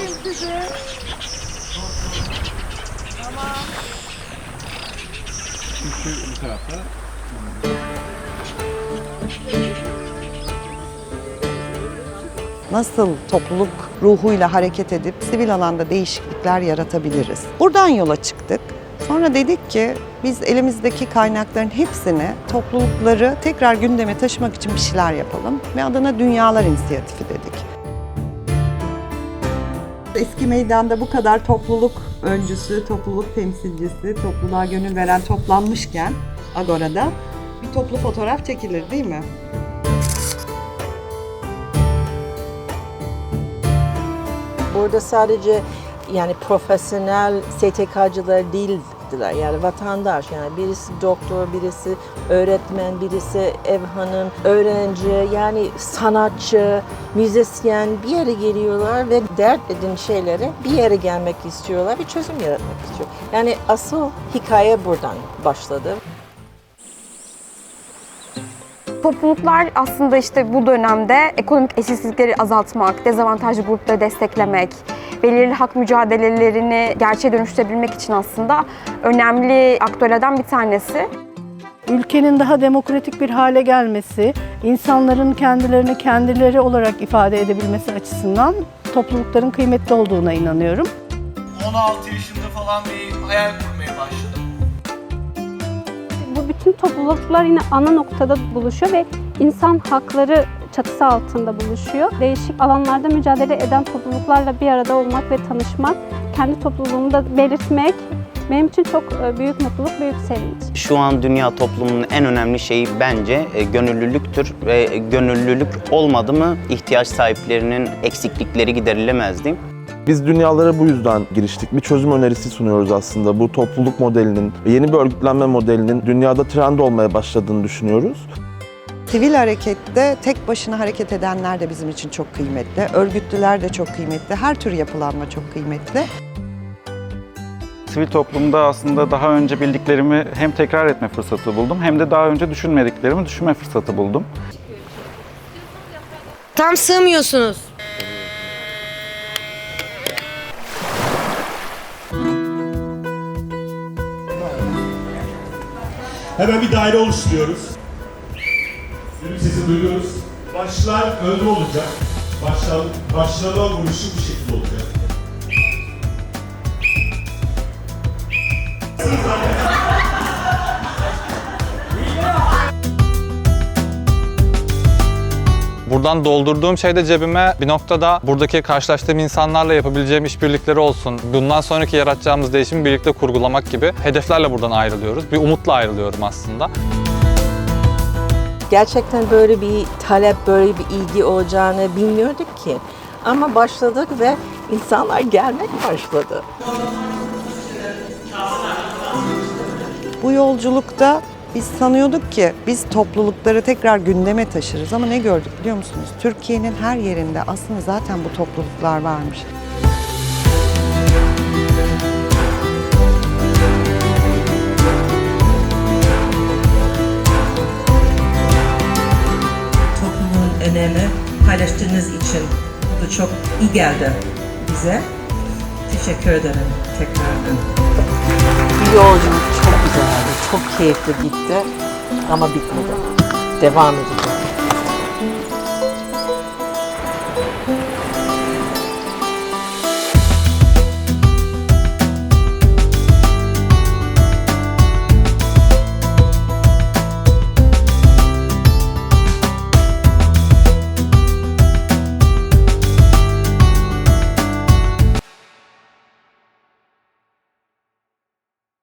Alayım sizi. Tamam. Üçü bu tarafta. nasıl topluluk ruhuyla hareket edip sivil alanda değişiklikler yaratabiliriz? Buradan yola çıktık. Sonra dedik ki biz elimizdeki kaynakların hepsini toplulukları tekrar gündeme taşımak için bir şeyler yapalım ve adına Dünyalar İnisiyatifi dedik. Eski meydanda bu kadar topluluk öncüsü, topluluk temsilcisi, topluluğa gönül veren toplanmışken Agora'da bir toplu fotoğraf çekilir değil mi? Burada sadece yani profesyonel STK'cılar değildiler. Yani vatandaş yani birisi doktor, birisi öğretmen, birisi ev hanım, öğrenci yani sanatçı, müzisyen bir yere geliyorlar ve dert edin şeylere bir yere gelmek istiyorlar, bir çözüm yaratmak istiyor. Yani asıl hikaye buradan başladı. Topluluklar aslında işte bu dönemde ekonomik eşitsizlikleri azaltmak, dezavantajlı grupları desteklemek, belirli hak mücadelelerini gerçeğe dönüştürebilmek için aslında önemli aktörlerden bir tanesi. ülkenin daha demokratik bir hale gelmesi, insanların kendilerini kendileri olarak ifade edebilmesi açısından toplulukların kıymetli olduğuna inanıyorum. 16 yaşında falan bir hayal kurmaya başladım. Bütün topluluklar yine ana noktada buluşuyor ve insan hakları çatısı altında buluşuyor. Değişik alanlarda mücadele eden topluluklarla bir arada olmak ve tanışmak, kendi topluluğumu da belirtmek benim için çok e, büyük mutluluk, büyük sevinç. Şu an dünya toplumunun en önemli şeyi bence e, gönüllülüktür ve gönüllülük olmadı mı ihtiyaç sahiplerinin eksiklikleri giderilemez değil mi? Biz dünyalara bu yüzden giriştik. Bir çözüm önerisi sunuyoruz aslında. Bu topluluk modelinin, yeni bir örgütlenme modelinin dünyada trend olmaya başladığını düşünüyoruz. Sivil harekette tek başına hareket edenler de bizim için çok kıymetli. Örgütlüler de çok kıymetli. Her tür yapılanma çok kıymetli. Sivil toplumda aslında daha önce bildiklerimi hem tekrar etme fırsatı buldum hem de daha önce düşünmediklerimi düşünme fırsatı buldum. Tam sığmıyorsunuz. Hemen bir daire oluşturuyoruz. Benim sesimi duyuyoruz. Başlar önde olacak. Başlar, başlarına vuruşu bu şekilde olacak. Buradan doldurduğum şey de cebime bir noktada buradaki karşılaştığım insanlarla yapabileceğim işbirlikleri olsun. Bundan sonraki yaratacağımız değişimi birlikte kurgulamak gibi hedeflerle buradan ayrılıyoruz. Bir umutla ayrılıyorum aslında. Gerçekten böyle bir talep, böyle bir ilgi olacağını bilmiyorduk ki. Ama başladık ve insanlar gelmek başladı. Bu yolculukta biz sanıyorduk ki biz toplulukları tekrar gündeme taşırız ama ne gördük biliyor musunuz? Türkiye'nin her yerinde aslında zaten bu topluluklar varmış. Topluluğun önemi paylaştığınız için bu çok iyi geldi bize. Teşekkür ederim tekrardan. Bu yolculuk çok güzeldi, çok keyifli gitti ama bitmedi. Devam edeceğiz.